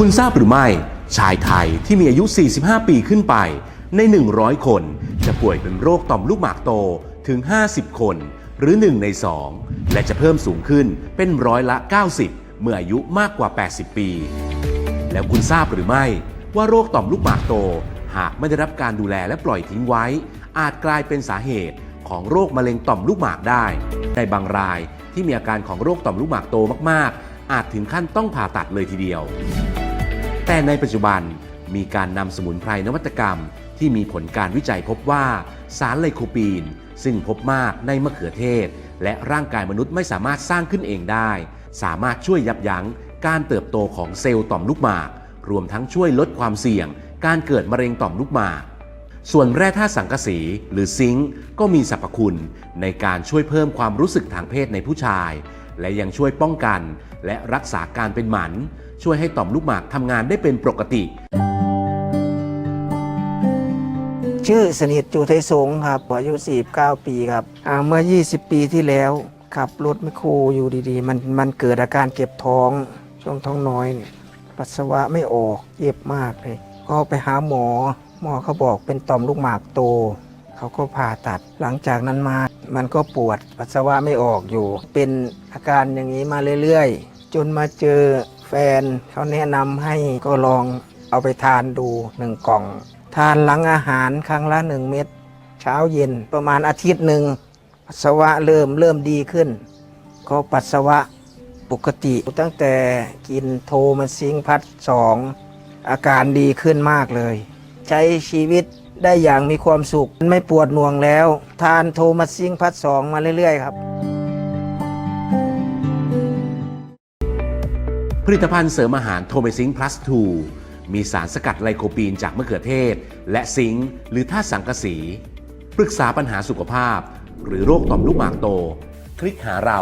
คุณทราบหรือไม่ ชายไทยที่มีอายุ 45 ปีขึ้นไป ใน 100 คน จะป่วยเป็นโรคต่อมลูกหมากโตถึง 50 คน หรือ 1 ใน 2 และจะเพิ่มสูงขึ้นเป็นร้อยละ 90 เมื่ออายุมากกว่า 80 ปี แล้วคุณทราบหรือไม่ว่าโรคต่อมลูกหมากโต หากไม่ได้รับการดูแลและปล่อยทิ้งไว้ อาจกลายเป็นสาเหตุของโรคมะเร็งต่อมลูกหมากได้ ในบางรายที่มีอาการของโรคต่อมลูกหมากโตมาก ๆ อาจถึงขั้นต้องผ่าตัดเลยทีเดียว แต่ในปัจจุบันมีการนำสมุนไพรนวัตกรรม ที่มีผลการวิจัยพบว่าสารไลโคปีน ซึ่งพบมากในมะเขือเทศ และร่างกายมนุษย์ไม่สามารถสร้างขึ้นเองได้ สามารถช่วยยับยั้งการเติบโตของเซลล์ต่อมลูกหมาก รวมทั้งช่วยลดความเสี่ยง การเกิดมะเร็งต่อมลูกหมาก ส่วนแร่ธาตุสังกะสี หรือซิงค์ก็มีสรรพคุณ ในการช่วยเพิ่มความรู้สึกทางเพศในผู้ชาย และยังช่วยป้องกัน และรักษาการเป็นหมัน ช่วยให้ต่อมลูกหมากทำงานได้เป็นปกติ ชื่อสนิทจูไทยสงครับอายุ 49 ปีครับอ่าเมื่อ 20 ปีที่แล้วขับรถไมคโครอยู่ดีๆ มันมันเกิดอาการเจ็บท้องช่วงท้องน้อยเนี่ยปัสสาวะไม่ออกเจ็บมากเลย ก็ไปหาหมอ หมอเขาบอกเป็นต่อมลูกหมากโต เขาก็ผ่าตัด หลังจากนั้นมา มันก็ปวดปัสสาวะไม่ออกอยู่ เป็นอาการอย่างนี้มาเรื่อยๆ จนมาเจอแฟนเขาแนะนำให้ก็ลองเอาไปทานดูหนึ่งกล่อง ทานหลังอาหารครั้งละหนึ่งเม็ดเช้าเย็นประมาณอาทิตย์หนึ่งปัสสาวะเริ่มเริ่มดีขึ้น ก็ปัสสาวะปกติตั้งแต่กินโทมาซิงพัดสองอาการดีขึ้นมากเลย ใช้ชีวิต ได้อย่างมีความสุข ไม่ปวดหน่วงแล้ว ทานโทมาซิงพัดสองมาเรื่อย ๆ ครับ ผลิตภัณฑ์เสริมอาหารโทเมซิง plus 2มีสารสกัดไลโคปีนจากมะเขือเทศ และซิงค์หรือธาตุสังกะสี ปรึกษาปัญหาสุขภาพ หรือโรคต่อมลูกหมากโต คลิกหาเรา